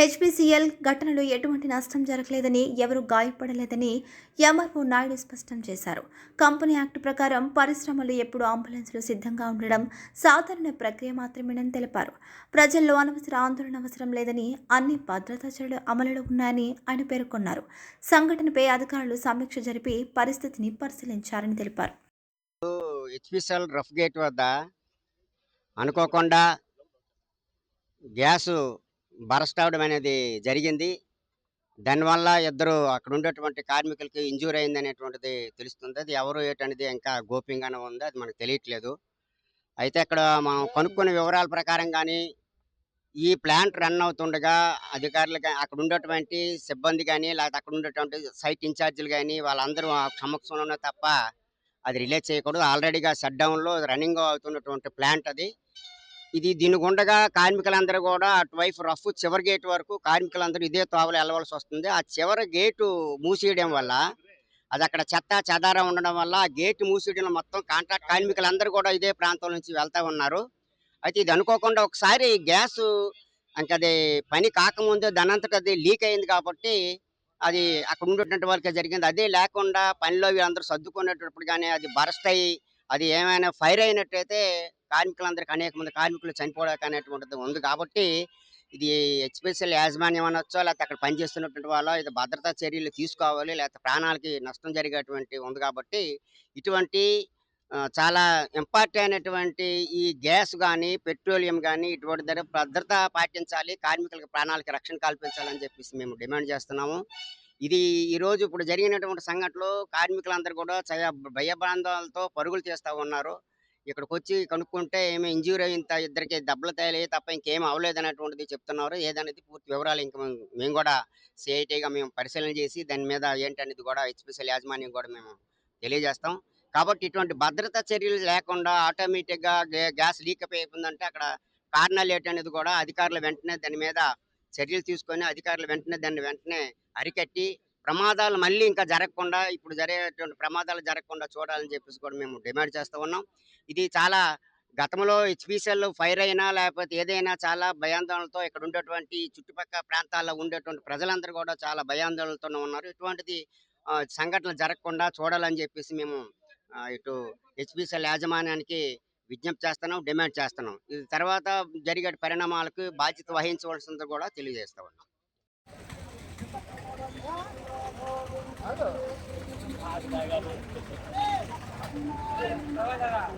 HPCL ఘటనలో ఎటువంటి నష్టం జరగలేదని ఎవరూ గాయపడలేదని ఎంఆర్ఓ నాయుడు స్పష్టం చేశారు. కంపెనీ యాక్ట్ ప్రకారం పరిశ్రమలు ఎప్పుడు అంబులెన్సులు సిద్ధంగా ఉండడం సాధారణ ప్రక్రియ మాత్రమేనని తెలిపారు. ప్రజల్లో అనవసర ఆందోళన అవసరం లేదని అన్ని భద్రతా చర్యలు అమలులో ఉన్నాయని ఆయన పేర్కొన్నారు. సంఘటనపై అధికారులు సమీక్ష జరిపి పరిస్థితిని పరిశీలించారని తెలిపారు. హెచ్పిసిఎల్ రఫ్ గేట్ వద్ద అనుకోకుండా గ్యాసు బరస్ట్ అవడం అనేది జరిగింది. దానివల్ల ఇద్దరు అక్కడ ఉండేటువంటి కార్మికులకి ఇంజూర్ అయింది అనేటువంటిది తెలుస్తుంది. అది ఎవరు ఏంటనేది ఇంకా గోప్యంగానే ఉంది. అది మనకు తెలియట్లేదు. అయితే అక్కడ మనం కనుక్కున్న వివరాల ప్రకారం కానీ ఈ ప్లాంట్ రన్ అవుతుండగా అధికారులు అక్కడ ఉండేటువంటి సిబ్బంది కానీ లేకపోతే అక్కడ ఉండేటువంటి సైట్ ఇన్ఛార్జీలు కానీ వాళ్ళందరూ ఆ సమక్షంలోనే తప్ప అది రిలీజ్ చేయకూడదు. ఆల్రెడీగా షట్ డౌన్లో రన్నింగ్ అవుతున్నటువంటి ప్లాంట్ అది. ఇది దీని గుండగా కార్మికులందరూ కూడా అటువైపు రఫ్ చివరి గేట్ వరకు కార్మికులందరూ ఇదే తోవలు వెళ్ళవలసి వస్తుంది. ఆ చివరి గేటు మూసేయడం వల్ల అది అక్కడ చెత్త చెదారం ఉండడం వల్ల ఆ గేటు మూసేయడం మొత్తం కాంట్రాక్ట్ కార్మికులందరూ కూడా ఇదే ప్రాంతం నుంచి వెళ్తా ఉన్నారు. అయితే ఇది అనుకోకుండా ఒకసారి గ్యాస్ ఇంకా అది పని కాకముందే దానంతట అది లీక్ అయింది కాబట్టి అది అక్కడ ఉండేటువంటి వాళ్ళకి జరిగింది. అదే లేకుండా పనిలో వీళ్ళందరూ సర్దుకునేటప్పుడు కానీ అది బరస్ట్ అయ్యి అది ఏమైనా ఫైర్ అయినట్టయితే కార్మికులందరికీ అనేక మంది కార్మికులు చనిపోవడానికి అనేటువంటిది ఉంది కాబట్టి ఇది హెచ్పిసిఎల్ యాజమాన్యం అనొచ్చో లేకపోతే అక్కడ పనిచేస్తున్నటువంటి వాళ్ళు ఇది భద్రతా చర్యలు తీసుకోవాలి లేకపోతే ప్రాణాలకి నష్టం జరిగేటువంటి ఉంది కాబట్టి ఇటువంటి చాలా ఇంపార్టెంట్ అయినటువంటి ఈ గ్యాస్ కానీ పెట్రోలియం కానీ ఇటువంటి దగ్గర భద్రత పాటించాలి కార్మికులకు ప్రాణాలకి రక్షణ కల్పించాలని చెప్పేసి మేము డిమాండ్ చేస్తున్నాము. ఇది ఈ రోజు ఇప్పుడు జరిగినటువంటి సంఘటనలు కార్మికులందరూ కూడా చాలా భయభ్రాంతాలతో పరుగులు చేస్తూ ఉన్నారు. ఇక్కడికి వచ్చి కనుక్కుంటే ఏమి ఇంజూరీ అయింత ఇద్దరికి దెబ్బలు తయారయ్యి తప్ప ఇంకేం అవ్వలేదు అనేటువంటిది చెప్తున్నారు. ఏదనేది పూర్తి వివరాలు ఇంకా మేము- కూడా సిఐటీగా మేము పరిశీలన చేసి దాని మీద ఏంటనేది కూడా హెచ్పిసిఎల్ యాజమాన్యం కూడా మేము తెలియజేస్తాం. కాబట్టి ఇటువంటి భద్రతా చర్యలు లేకుండా ఆటోమేటిక్గా గ్యాస్ లీక్ అయిపోయిందంటే అక్కడ కారణాలు ఏంటనేది కూడా అధికారులు వెంటనే దాని మీద చర్యలు తీసుకొని అధికారులు వెంటనే దాన్ని వెంటనే అరికట్టి ప్రమాదాలు మళ్ళీ ఇంకా జరగకుండా ఇప్పుడు జరిగేటువంటి ప్రమాదాలు జరగకుండా చూడాలని చెప్పేసి కూడా మేము డిమాండ్ చేస్తూ ఉన్నాం. ఇది చాలా గతంలో హెచ్పిసిఎల్ ఫైర్ అయినా లేకపోతే ఏదైనా చాలా భయాందోళనతో ఇక్కడ ఉండేటువంటి చుట్టుపక్కల ప్రాంతాల్లో ఉండేటువంటి ప్రజలందరూ కూడా చాలా భయాందోళనతో ఉన్నారు. ఇటువంటిది సంఘటనలు జరగకుండా చూడాలని చెప్పేసి మేము ఇటు హెచ్పిసిఎల్ యాజమాన్యానికి విజ్ఞప్తి చేస్తున్నాం డిమాండ్ చేస్తున్నాం. ఇది తర్వాత జరిగే పరిణామాలకు బాధ్యత వహించవలసింది కూడా తెలియజేస్తా ఉన్నాం. 哪个他是那个路来来